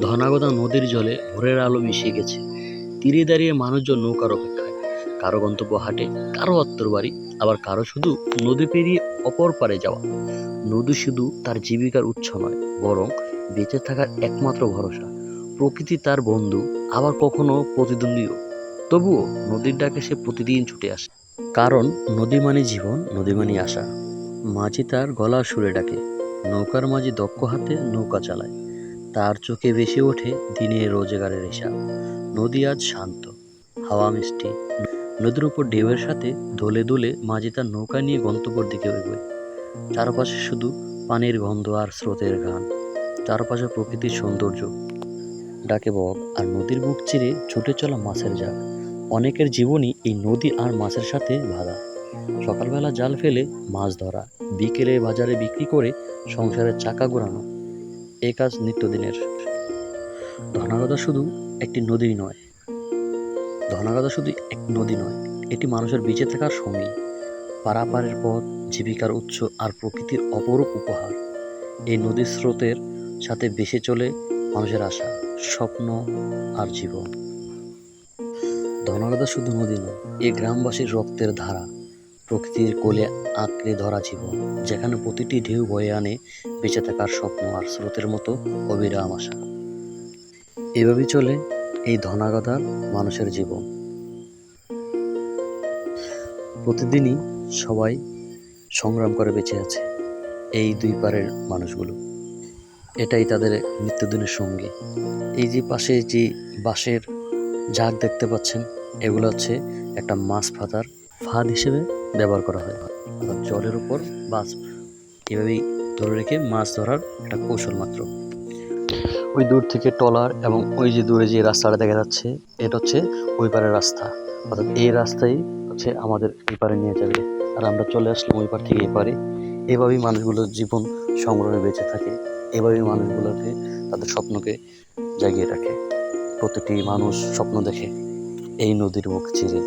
ধনাগদা নদীর জলে ভোরের আলো মিশে গেছে। তীরে দাঁড়িয়ে মানুষজন নৌকার অপেক্ষায়। কারও গন্তব্য হাটে, কারও আত্মর বাড়ি, আবার কারও শুধু নদী পেরিয়ে অপর পারে যাওয়া। নদী শুধু তার জীবিকার উৎস নয়, বরং বেঁচে থাকার একমাত্র ভরসা। প্রকৃতি তার বন্ধু, আবার কখনো প্রতিদ্বন্দ্বীও। তবুও নদীর ডাকে সে প্রতিদিন ছুটে আসে। কারণ নদী মানে জীবন, নদী মানে আশা। মাঝি তার গলা সুরে ডাকে। নৌকার মাঝি দক্ষ হাতে নৌকা চালায়। তার চোখে ভেসে ওঠে দিনের রোজগারের হিসাব। নদী আজ শান্ত, হাওয়া মিষ্টি। নদীর উপর ঢেউয়ের সাথে দোলে দোলে মাঝি তার নৌকা নিয়ে গন্তব্যের দিকে এগোয়। চারপাশে শুধু পানির গন্ধ আর স্রোতের গান। চারপাশে প্রকৃতির সৌন্দর্য। ডাকে বক আর নদীর বুক চিরে ছুটে চলা মাছের জাল। অনেকের জীবনই এই নদী আর মাছের সাথে বাঁধা। সকালবেলা জাল ফেলে মাছ ধরা, বিকেলে বাজারে বিক্রি করে সংসারের চাকা ঘোরানো এই কাজ নিত্যদিনের। ধনাগদা শুধু একটি নদী নয়। ধনাগদা শুধু এক নদী নয়, এটি মানুষের বেঁচে থাকার সঙ্গী পারাপারের পথ, জীবিকার উৎস আর প্রকৃতির অপরূপ উপহার। এই নদীর স্রোতের সাথে বেসে চলে মানুষের আশা, স্বপ্ন আর জীবন। ধনাগদা শুধু নদী নয়, এ গ্রামবাসীর রক্তের ধারা প্রকৃতির কোলে আঁকড়ে ধরা জীবন, যেখানে প্রতিটি ঢেউ বয়ে আনে বেঁচে থাকার স্বপ্ন আর স্রোতের মতো অবিরাম আশা। এভাবেই চলে এই ধনাগদার মানুষের জীবন। প্রতিদিনই সবাই সংগ্রাম করে বেঁচে আছে এই দুই পারের মানুষগুলো। এটাই তাদের নিত্যদিনের সঙ্গী। এই যে পাশে যে বাঁশের ঝাঁক দেখতে পাচ্ছেন, এগুলো হচ্ছে একটা মাছ ফাতার ফাঁদ হিসেবে ব্যবহার করা হয়, অর্থাৎ জলের উপর বাস এভাবেই ধরে রেখে মাছ ধরার একটা কৌশল মাত্র। ওই দূর থেকে টলার এবং ওই যে দূরে যে রাস্তাটা দেখা যাচ্ছে, এটা হচ্ছে ওই পারের রাস্তা। অর্থাৎ এই রাস্তাই হচ্ছে আমাদের এই পারে নিয়ে যাবে। আর আমরা চলে আসলাম ওই পার থেকে এই পারে। এভাবেই মানুষগুলোর জীবন সংগ্রামে বেঁচে থাকে। এভাবেই মানুষগুলোকে তাদের স্বপ্নকে জাগিয়ে রাখে। প্রতিটি মানুষ স্বপ্ন দেখে এই নদীর মুখ চিরে।